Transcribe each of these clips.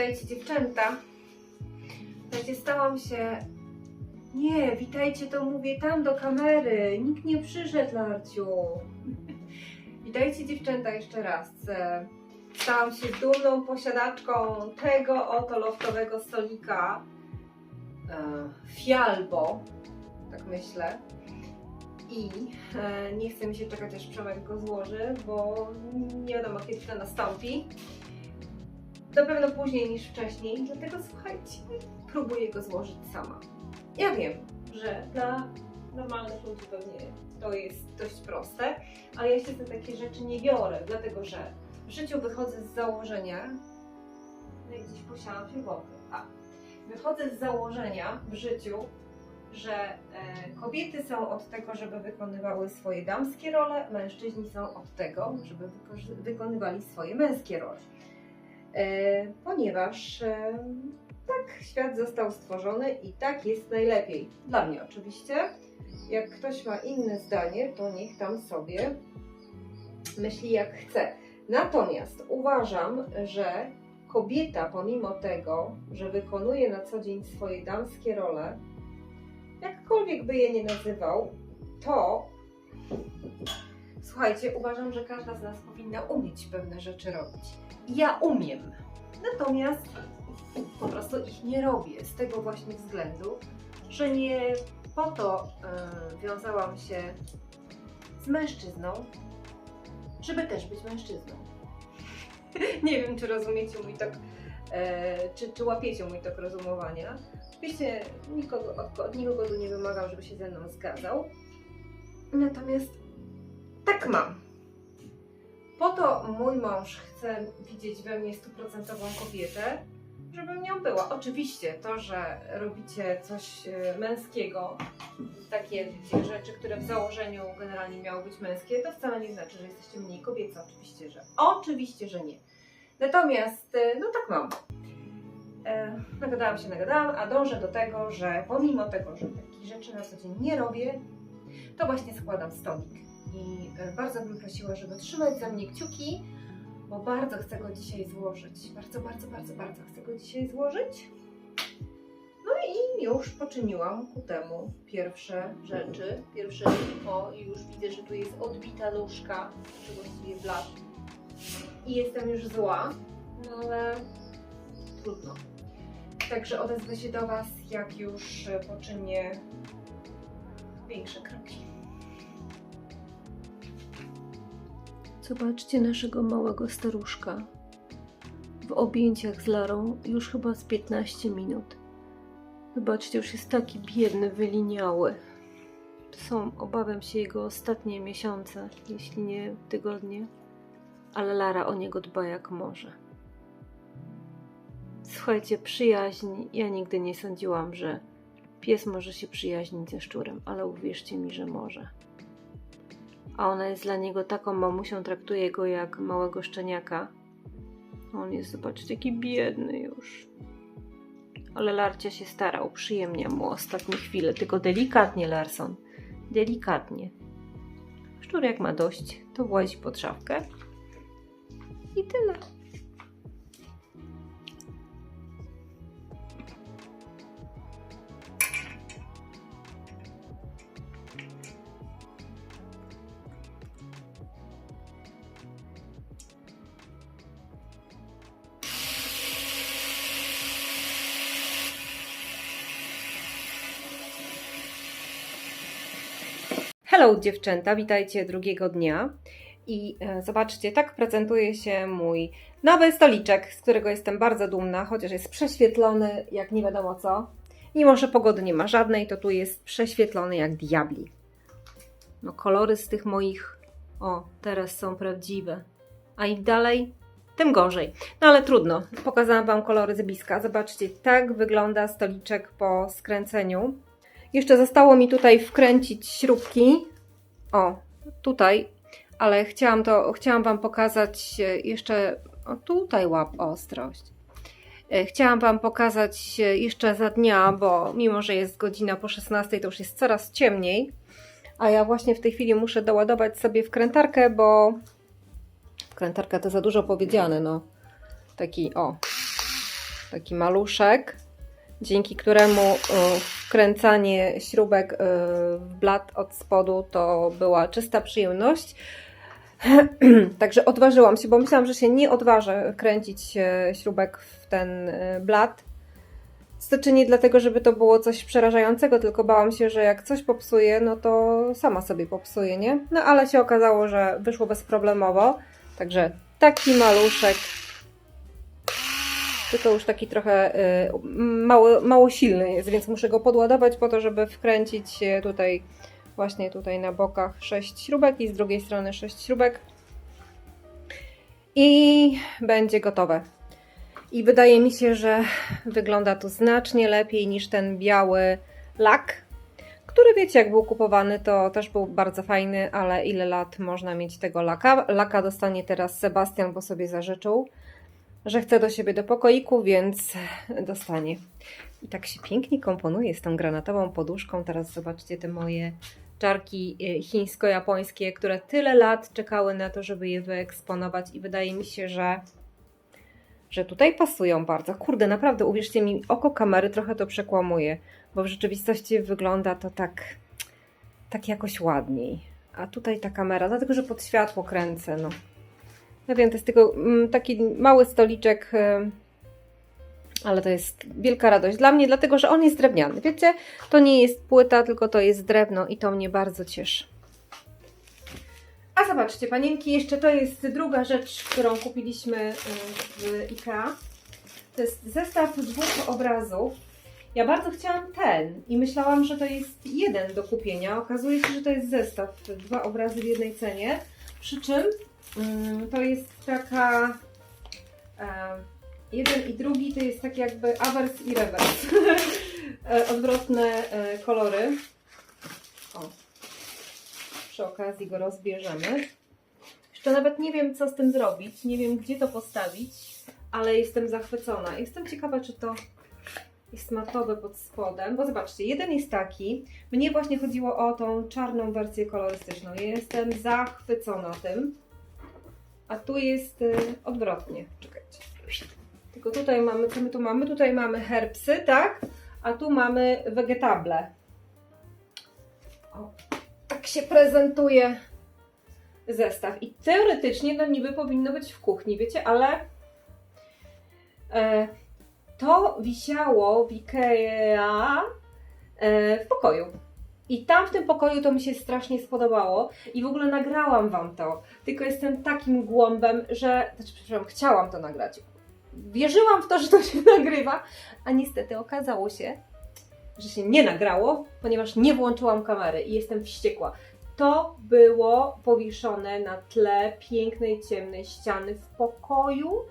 Witajcie dziewczęta. Słuchajcie, stałam się... Nie, witajcie to mówię tam do kamery. Nikt nie przyszedł, Larciu. Witajcie dziewczęta jeszcze raz. E, Stałam się dumną posiadaczką tego oto loftowego stolika. E, Fialbo, tak myślę. I e, nie chcę mi się czekać, aż Przemek go złoży, bo nie wiadomo kiedy to nastąpi. Na pewno później niż wcześniej, dlatego słuchajcie, próbuję go złożyć sama. Ja wiem, że dla normalnych ludzi pewnie to jest dość proste, ale ja się za takie rzeczy nie biorę, dlatego że w życiu wychodzę z założenia, no i gdzieś posiałam figurkę, a wychodzę z założenia w życiu, że e, kobiety są od tego, żeby wykonywały swoje damskie role, mężczyźni są od tego, żeby wyko- wykonywali swoje męskie role. E, ponieważ e, tak świat został stworzony i tak jest najlepiej. Dla mnie oczywiście. Jak ktoś ma inne zdanie, to niech tam sobie myśli jak chce. Natomiast uważam, że kobieta, pomimo tego, że wykonuje na co dzień swoje damskie role, jakkolwiek by je nie nazywał, to słuchajcie, uważam, że każda z nas powinna umieć pewne rzeczy robić. Ja umiem. Natomiast po prostu ich nie robię z tego właśnie względu, że nie po to e, wiązałam się z mężczyzną, żeby też być mężczyzną. nie wiem, czy rozumiecie mój tok, e, czy, czy łapiecie mój tok rozumowania. Oczywiście nikogo, od, od nikogo tu nie wymagam, żeby się ze mną zgadzał. Natomiast tak mam. Po to mój mąż chce widzieć we mnie stuprocentową kobietę, żebym nią była. Oczywiście to, że robicie coś e, męskiego, takie rzeczy, które w założeniu generalnie miały być męskie, to wcale nie znaczy, że jesteście mniej kobiece. Oczywiście, że oczywiście, że nie. Natomiast, e, no tak mam. E, nagadałam się, nagadałam, a dążę do tego, że pomimo tego, że takich rzeczy na co dzień nie robię, to właśnie składam stolik. I e, bardzo bym prosiła, żeby trzymać za mnie kciuki, bo bardzo chcę go dzisiaj złożyć. Bardzo, bardzo, bardzo, bardzo chcę go dzisiaj złożyć. No i już poczyniłam ku temu pierwsze rzeczy. Pierwsze, o i już widzę, że tu jest odbita nóżka, czy właściwie blat. I jestem już zła, no ale trudno. Także odezwę się do Was, jak już e, poczynię większe kroki. Zobaczcie naszego małego staruszka. W objęciach z Larą już chyba z 15 minut. Zobaczcie, już jest taki biedny, wyliniały. Są, obawiam się, jego ostatnie miesiące, jeśli nie tygodnie. Ale Lara o niego dba jak może. Słuchajcie, przyjaźń. Ja nigdy nie sądziłam, że pies może się przyjaźnić ze szczurem, ale uwierzcie mi, że może a ona jest dla niego taką mamusią, traktuje go jak małego szczeniaka. On jest, zobaczcie, taki biedny już. Ale Larcia się stara, uprzyjemnia mu ostatnie chwile, tylko delikatnie, Larson. Delikatnie. Szczur jak ma dość, to włazi pod szafkę. I tyle. Hello dziewczęta, witajcie drugiego dnia. I e, zobaczcie, tak prezentuje się mój nowy stoliczek, z którego jestem bardzo dumna, chociaż jest prześwietlony jak nie wiadomo co. Mimo, że pogody nie ma żadnej, to tu jest prześwietlony jak diabli. No kolory z tych moich, o, teraz są prawdziwe. A im dalej, tym gorzej. No ale trudno, pokazałam Wam kolory z bliska. Zobaczcie, tak wygląda stoliczek po skręceniu. Jeszcze zostało mi tutaj wkręcić śrubki. O, tutaj, ale chciałam to, chciałam Wam pokazać e, jeszcze, o tutaj łap ostrość. E, Chciałam Wam pokazać e, jeszcze za dnia, bo mimo, że jest godzina po 16, to już jest coraz ciemniej. A ja właśnie w tej chwili muszę doładować sobie wkrętarkę, bo wkrętarka to za dużo powiedziane, no. Taki, o, taki maluszek, dzięki któremu e, wkręcanie śrubek e, w blat od spodu to była czysta przyjemność. Także odważyłam się, bo myślałam, że się nie odważę kręcić e, śrubek w ten blat. Znaczy nie dlatego, żeby to było coś przerażającego, tylko bałam się, że jak coś popsuję, no to sama sobie popsuję, nie? No ale się okazało, że wyszło bezproblemowo. Także taki maluszek. Tylko już taki trochę y, mało, mało silny jest, więc muszę go podładować po to, żeby wkręcić tutaj, właśnie tutaj na bokach 6 śrubek i z drugiej strony 6 śrubek. I będzie gotowe. I wydaje mi się, że wygląda to znacznie lepiej niż ten biały lak, który wiecie, jak był kupowany, to też był bardzo fajny, ale ile lat można mieć tego laka? Laka dostanie teraz Sebastian, bo sobie zażyczył, że chce do siebie do pokoiku, więc dostanie. I tak się pięknie komponuje z tą granatową poduszką. Teraz zobaczcie te moje czarki e, chińsko-japońskie, które tyle lat czekały na to, żeby je wyeksponować i wydaje mi się, że że tutaj pasują bardzo. Kurde, naprawdę, uwierzcie mi, oko kamery trochę to przekłamuje, bo w rzeczywistości wygląda to tak, tak jakoś ładniej. A tutaj ta kamera, dlatego że pod światło kręcę, no. Ja wiem, to jest tylko mm, taki mały stoliczek, y, ale to jest wielka radość dla mnie, dlatego że on jest drewniany. Wiecie, to nie jest płyta, tylko to jest drewno i to mnie bardzo cieszy. A zobaczcie, panienki, jeszcze to jest druga rzecz, którą kupiliśmy y, w IKEA. To jest zestaw dwóch obrazów. Ja bardzo chciałam ten i myślałam, że to jest jeden do kupienia. Okazuje się, że to jest zestaw, dwa obrazy w jednej cenie. Przy czym to jest taka. jeden i drugi to jest tak jakby awers i rewers. E, Odwrotne e, kolory. O, przy okazji go rozbierzemy. Jeszcze nawet nie wiem, co z tym zrobić, nie wiem, gdzie to postawić, ale jestem zachwycona. Jestem ciekawa, czy to jest matowe pod spodem, bo zobaczcie, jeden jest taki, mnie właśnie chodziło o tą czarną wersję kolorystyczną. Ja jestem zachwycona tym, a tu jest y, odwrotnie. Czekajcie. Tylko tutaj mamy, co my tu mamy? Tutaj mamy herbsy, tak? A tu mamy wegetable. O, tak się prezentuje zestaw. I teoretycznie no niby powinno być w kuchni, wiecie, ale e, to wisiało w Ikea e, w pokoju. I tam w tym pokoju to mi się strasznie spodobało i w ogóle nagrałam Wam to. Tylko jestem takim głąbem, że, znaczy przepraszam, chciałam to nagrać. Wierzyłam w to, że to się nagrywa, a niestety okazało się, że się nie nagrało, ponieważ nie włączyłam kamery i jestem wściekła. To było powieszone na tle pięknej, ciemnej ściany w pokoju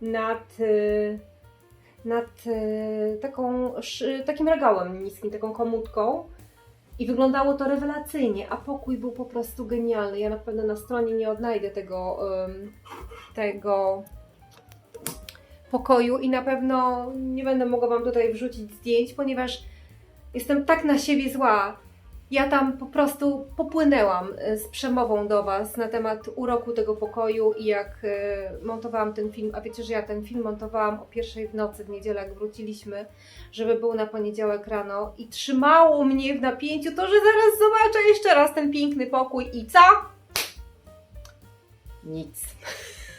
nad, y, nad y, taką, takim regałem niskim, taką komutką. I wyglądało to rewelacyjnie, a pokój był po prostu genialny. Ja na pewno na stronie nie odnajdę tego, tego pokoju i na pewno nie będę mogła Wam tutaj wrzucić zdjęć, ponieważ jestem tak na siebie zła. Ja tam po prostu popłynęłam y, z przemową do Was na temat uroku tego pokoju i jak y, montowałam ten film, a wiecie, że ja ten film montowałam o pierwszej w nocy w niedzielę, jak wróciliśmy, żeby był na poniedziałek rano i trzymało mnie w napięciu to, że zaraz zobaczę jeszcze raz ten piękny pokój i co? Nic.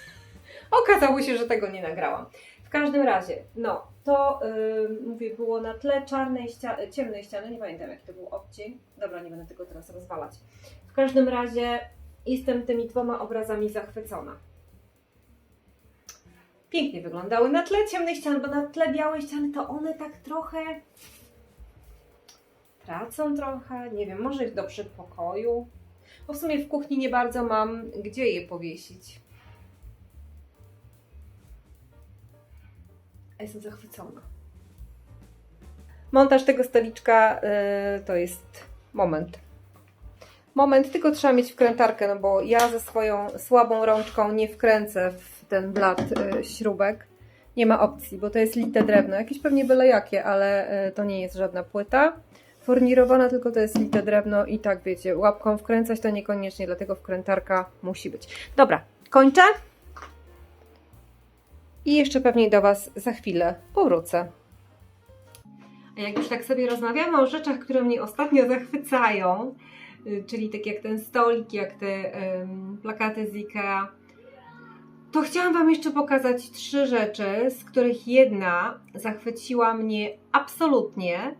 Okazało się, że tego nie nagrałam. W każdym razie, no, to yy, mówię, było na tle czarnej ściany, ciemnej ściany, nie pamiętam jaki to był odcień. Dobra, nie będę tego teraz rozwalać. W każdym razie jestem tymi dwoma obrazami zachwycona. Pięknie wyglądały na tle ciemnej ściany, bo na tle białej ściany to one tak trochę tracą trochę, nie wiem, może do przedpokoju. Bo w sumie w kuchni nie bardzo mam gdzie je powiesić. A Jestem zachwycona. Montaż tego stoliczka y, to jest moment. Moment, tylko trzeba mieć wkrętarkę, no bo ja ze swoją słabą rączką nie wkręcę w ten blat y, śrubek. Nie ma opcji, bo to jest lite drewno. Jakieś pewnie byle jakie, ale y, to nie jest żadna płyta furnirowana, tylko to jest lite drewno i tak wiecie, łapką wkręcać to niekoniecznie, dlatego wkrętarka musi być. Dobra, kończę. I jeszcze pewnie do Was za chwilę powrócę. A jak już tak sobie rozmawiamy o rzeczach, które mnie ostatnio zachwycają, y, czyli tak jak ten stolik, jak te ym, plakaty z Ikea, to chciałam Wam jeszcze pokazać trzy rzeczy, z których jedna zachwyciła mnie absolutnie.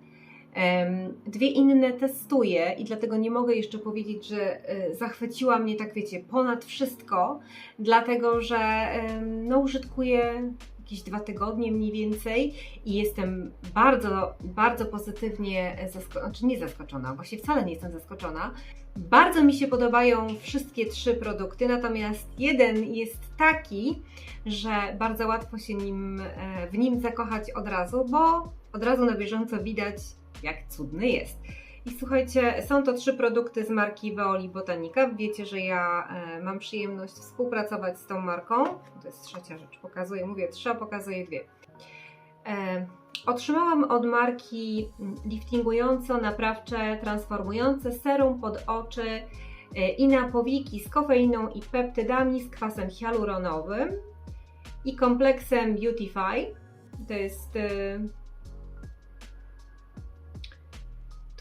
Dwie inne testuję i dlatego nie mogę jeszcze powiedzieć, że e, zachwyciła mnie, tak wiecie, ponad wszystko, dlatego że no, użytkuję jakieś dwa tygodnie mniej więcej i jestem bardzo, bardzo pozytywnie zaskoczona, znaczy nie zaskoczona, właśnie wcale nie jestem zaskoczona. Bardzo mi się podobają wszystkie trzy produkty, natomiast jeden jest taki, że bardzo łatwo się nim, e, w nim zakochać od razu, bo od razu na bieżąco widać, jak cudny jest. I słuchajcie, są to trzy produkty z marki Veoli Botanica. Wiecie, że ja e, mam przyjemność współpracować z tą marką. To jest trzecia rzecz, pokazuję, mówię trzy, a pokazuję dwie. E, otrzymałam od marki liftingująco, naprawcze, transformujące serum pod oczy e, i na powiki z kofeiną i peptydami z kwasem hialuronowym i kompleksem Beautify. To jest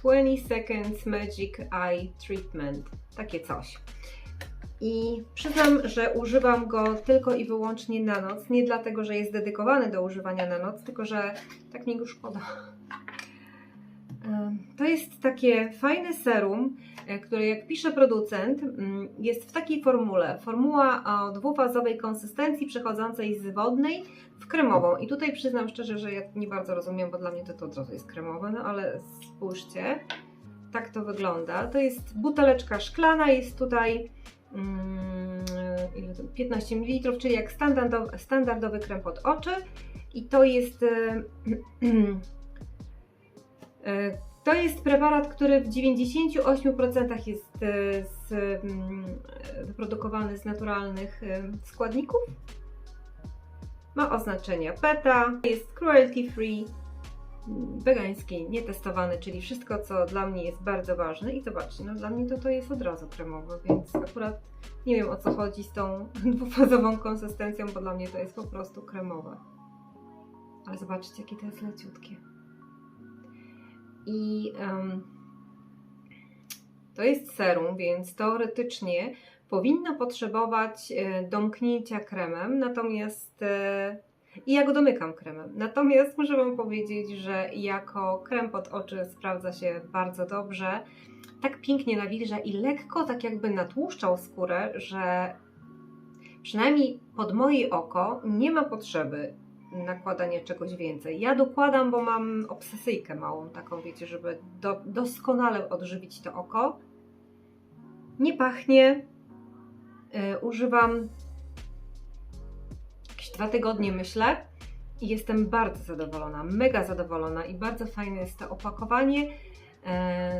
20 Seconds Magic Eye Treatment. Takie coś. I przyznam, że używam go tylko i wyłącznie na noc. Nie dlatego, że jest dedykowany do używania na noc, tylko że tak mi go szkoda. To jest takie fajne serum, e, które jak pisze producent, mm, jest w takiej formule. Formuła o dwufazowej konsystencji przechodzącej z wodnej w kremową. I tutaj przyznam szczerze, że ja nie bardzo rozumiem, bo dla mnie to, to od razu jest kremowe, no ale spójrzcie, tak to wygląda. To jest buteleczka szklana, jest tutaj mm, ile to, 15 ml, czyli jak standardowy, krem pod oczy. I to jest to jest preparat, który w 98% jest e, z, mm, wyprodukowany z naturalnych e, składników. Ma oznaczenia PETA, jest cruelty free, wegański, nietestowany, czyli wszystko, co dla mnie jest bardzo ważne. I zobaczcie, no dla mnie to, to jest od razu kremowe, więc akurat nie wiem o co chodzi z tą dwufazową konsystencją, bo dla mnie to jest po prostu kremowe. Ale zobaczcie, jakie to jest leciutkie. I em, to jest serum, więc teoretycznie powinno potrzebować e, domknięcia kremem, natomiast e, i ja go domykam kremem. Natomiast muszę Wam powiedzieć, że jako krem pod oczy sprawdza się bardzo dobrze. Tak pięknie nawilża i lekko tak jakby natłuszczał skórę, że przynajmniej pod moje oko nie ma potrzeby nakładania czegoś więcej. Ja dokładam, bo mam obsesyjkę małą taką, wiecie, żeby do, doskonale odżywić to oko. Nie pachnie. Yy, używam jakieś dwa tygodnie, myślę. I jestem bardzo zadowolona, mega zadowolona i bardzo fajne jest to opakowanie yy,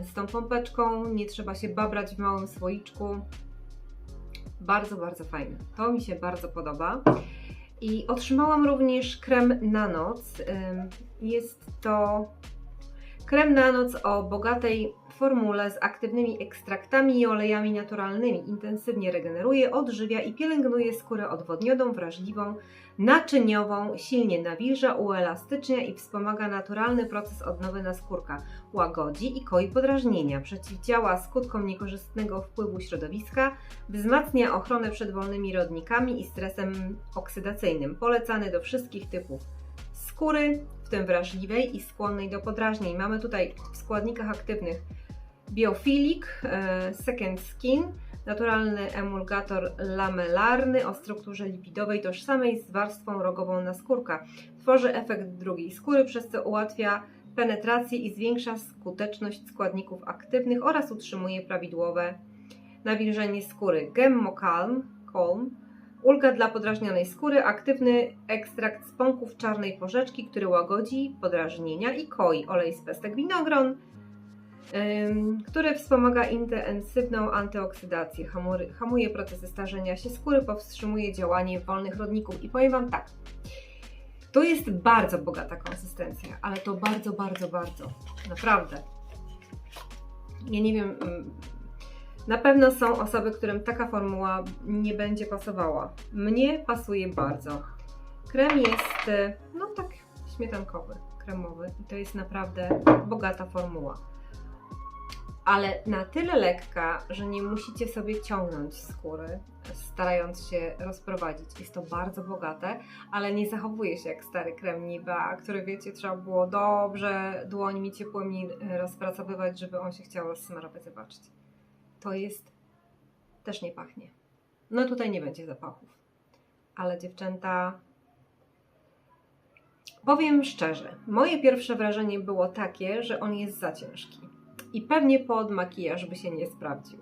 z tą pompeczką. Nie trzeba się babrać w małym słoiczku. Bardzo, bardzo fajne. To mi się bardzo podoba. I otrzymałam również krem na noc. Jest to krem na noc o bogatej formule z aktywnymi ekstraktami i olejami naturalnymi. Intensywnie regeneruje, odżywia i pielęgnuje skórę odwodnioną, wrażliwą, naczyniową, silnie nawilża, uelastycznia i wspomaga naturalny proces odnowy naskórka. Łagodzi i koi podrażnienia, przeciwdziała skutkom niekorzystnego wpływu środowiska, wzmacnia ochronę przed wolnymi rodnikami i stresem oksydacyjnym. Polecany do wszystkich typów skóry, w tym wrażliwej i skłonnej do podrażnień. Mamy tutaj w składnikach aktywnych Biofilic, e, Second Skin, naturalny emulgator lamellarny o strukturze lipidowej tożsamej z warstwą rogową naskórka. Tworzy efekt drugiej skóry, przez co ułatwia penetrację i zwiększa skuteczność składników aktywnych oraz utrzymuje prawidłowe nawilżenie skóry. Gemmo Calm, Ulga dla podrażnionej skóry, aktywny ekstrakt z pąków czarnej porzeczki, który łagodzi podrażnienia i koi. Olej z pestek winogron, który wspomaga intensywną antyoksydację, hamuje, hamuje procesy starzenia się skóry, powstrzymuje działanie wolnych rodników. I powiem Wam tak, to jest bardzo bogata konsystencja, ale to bardzo, bardzo, bardzo, naprawdę. Ja nie wiem, na pewno są osoby, którym taka formuła nie będzie pasowała. Mnie pasuje bardzo. Krem jest e, no tak śmietankowy, kremowy i to jest naprawdę bogata formuła. Ale na tyle lekka, że nie musicie sobie ciągnąć skóry, starając się rozprowadzić. Jest to bardzo bogate, ale nie zachowuje się jak stary krem Niba, który wiecie, trzeba było dobrze dłońmi ciepłymi rozpracowywać, żeby on się chciał rozsmarować. Zobaczcie. To jest też nie pachnie. No tutaj nie będzie zapachów. Ale dziewczęta, powiem szczerze, moje pierwsze wrażenie było takie, że on jest za ciężki. I pewnie pod makijaż by się nie sprawdził.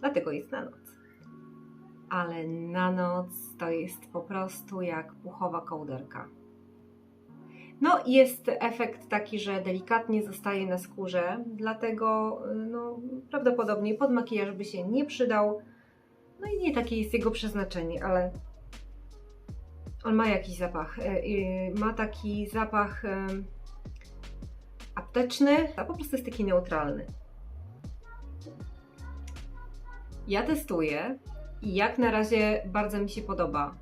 Dlatego jest na noc. Ale na noc to jest po prostu jak puchowa kołderka. No, jest efekt taki, że delikatnie zostaje na skórze, dlatego no, prawdopodobnie pod makijaż by się nie przydał. No i nie takie jest jego przeznaczenie, ale on ma jakiś zapach. E, ma taki zapach apteczny, a po prostu jest taki neutralny. Ja testuję i jak na razie bardzo mi się podoba.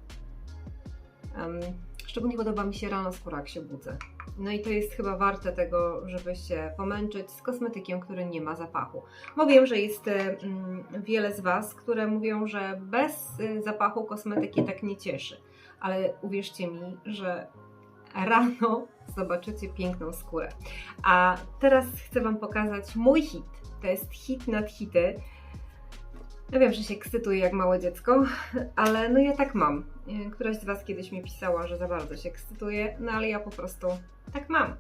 Um, szczególnie podoba mi się rano skóra, jak się budzę. No i to jest chyba warte tego, żeby się pomęczyć z kosmetykiem, który nie ma zapachu. Bo wiem, że jest mm, wiele z Was, które mówią, że bez y, zapachu kosmetyki tak nie cieszy. Ale uwierzcie mi, że rano zobaczycie piękną skórę. A teraz chcę Wam pokazać mój hit. To jest hit nad hity. Ja wiem, że się ekscytuję jak małe dziecko, ale no ja tak mam. Któraś z Was kiedyś mi pisała, że za bardzo się ekscytuję, no ale ja po prostu tak mam.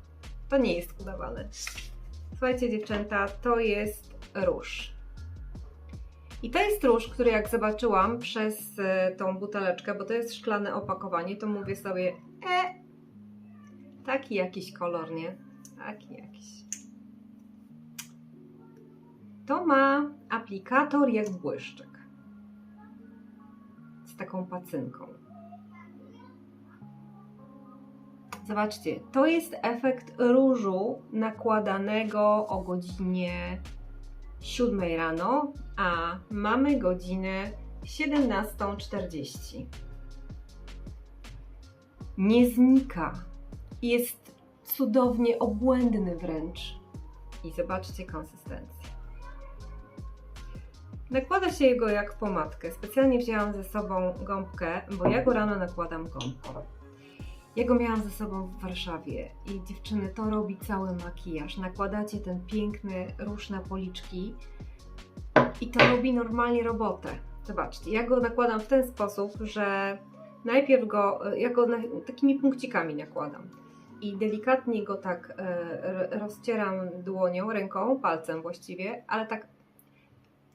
To nie jest udawane. Słuchajcie dziewczęta, to jest róż. I to jest róż, który jak zobaczyłam przez e, tą buteleczkę, bo to jest szklane opakowanie, to mówię sobie, e, taki jakiś kolor, nie? Taki jakiś. To ma aplikator jak błyszczyk. Z taką pacynką. Zobaczcie, to jest efekt różu nakładanego o godzinie 7 rano, a mamy godzinę 17.40. Nie znika. Jest cudownie obłędny wręcz. I zobaczcie konsystencję. Nakłada się jego jak pomadkę. Specjalnie wzięłam ze sobą gąbkę, bo ja go rano nakładam gąbką. Ja go miałam ze sobą w Warszawie i dziewczyny, to robi cały makijaż. Nakładacie ten piękny róż na policzki i to robi normalnie robotę. Zobaczcie, ja go nakładam w ten sposób, że najpierw go, ja go na, takimi punkcikami nakładam i delikatnie go tak e, rozcieram dłonią, ręką, palcem właściwie, ale tak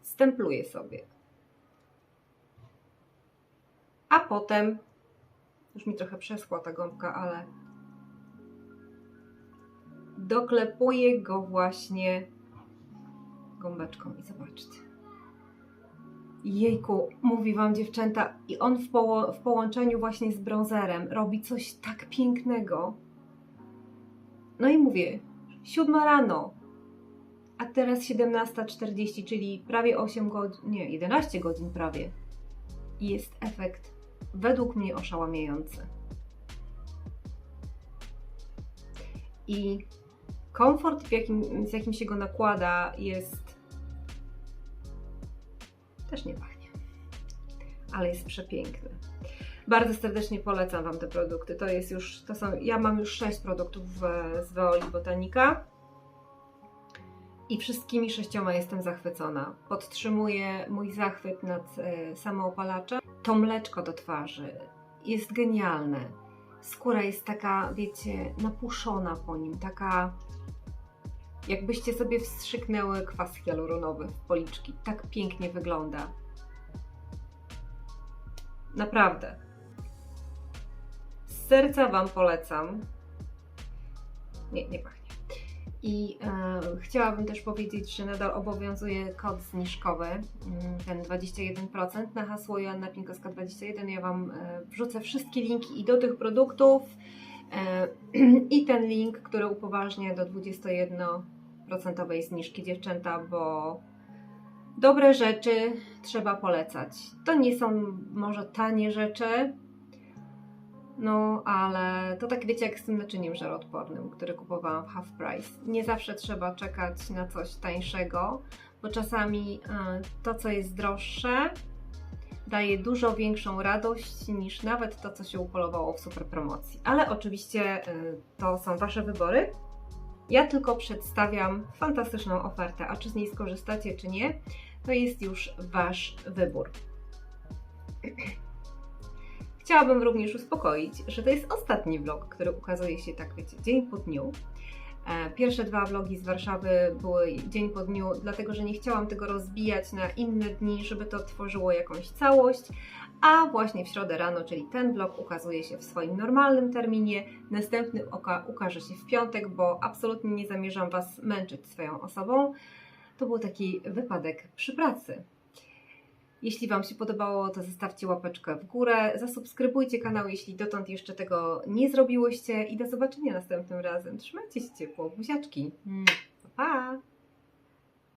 stempluję sobie. A potem, już mi trochę przeschła ta gąbka, ale doklepuję go właśnie gąbeczką i zobaczcie. Jejku, mówi Wam dziewczęta, i on w, poło w połączeniu właśnie z bronzerem robi coś tak pięknego. No i mówię, siódma rano, a teraz 17.40, czyli prawie 8 godzin, nie, 11 godzin prawie. Jest efekt według mnie oszałamiający. I komfort, w jakim, z jakim się go nakłada, jest też nie pachnie, ale jest przepiękny. Bardzo serdecznie polecam Wam te produkty. To jest już, to są, ja mam już 6 produktów z Veoli Botanika i wszystkimi sześcioma jestem zachwycona. Podtrzymuję mój zachwyt nad e, samoopalaczem. To mleczko do twarzy jest genialne. Skóra jest taka, wiecie, napuszona po nim, taka jakbyście sobie wstrzyknęły kwas hialuronowy w policzki. Tak pięknie wygląda. Naprawdę serca Wam polecam. Nie, nie pachnie. I e, chciałabym też powiedzieć, że nadal obowiązuje kod zniżkowy, mm, ten 21% na hasło Joanna Pinkowska 21. Ja Wam e, wrzucę wszystkie linki i do tych produktów e, i ten link, który upoważnia do 21% zniżki dziewczęta, bo dobre rzeczy trzeba polecać. To nie są może tanie rzeczy, No, ale to tak wiecie jak z tym naczyniem żaroodpornym, który kupowałam w Half Price. Nie zawsze trzeba czekać na coś tańszego, bo czasami e, to, co jest droższe, daje dużo większą radość niż nawet to, co się upolowało w super promocji. Ale oczywiście e, to są Wasze wybory. Ja tylko przedstawiam fantastyczną ofertę, a czy z niej skorzystacie, czy nie, to jest już Wasz wybór. Chciałabym również uspokoić, że to jest ostatni vlog, który ukazuje się, tak wiecie, dzień po dniu. E, Pierwsze dwa vlogi z Warszawy były dzień po dniu, dlatego że nie chciałam tego rozbijać na inne dni, żeby to tworzyło jakąś całość. A właśnie w środę rano, czyli ten vlog ukazuje się w swoim normalnym terminie, następny oka ukaże się w piątek, bo absolutnie nie zamierzam Was męczyć swoją osobą. To był taki wypadek przy pracy. Jeśli Wam się podobało, to zostawcie łapeczkę w górę, zasubskrybujcie kanał, jeśli dotąd jeszcze tego nie zrobiłyście i do zobaczenia następnym razem. Trzymajcie się ciepło, buziaczki. Pa! pa.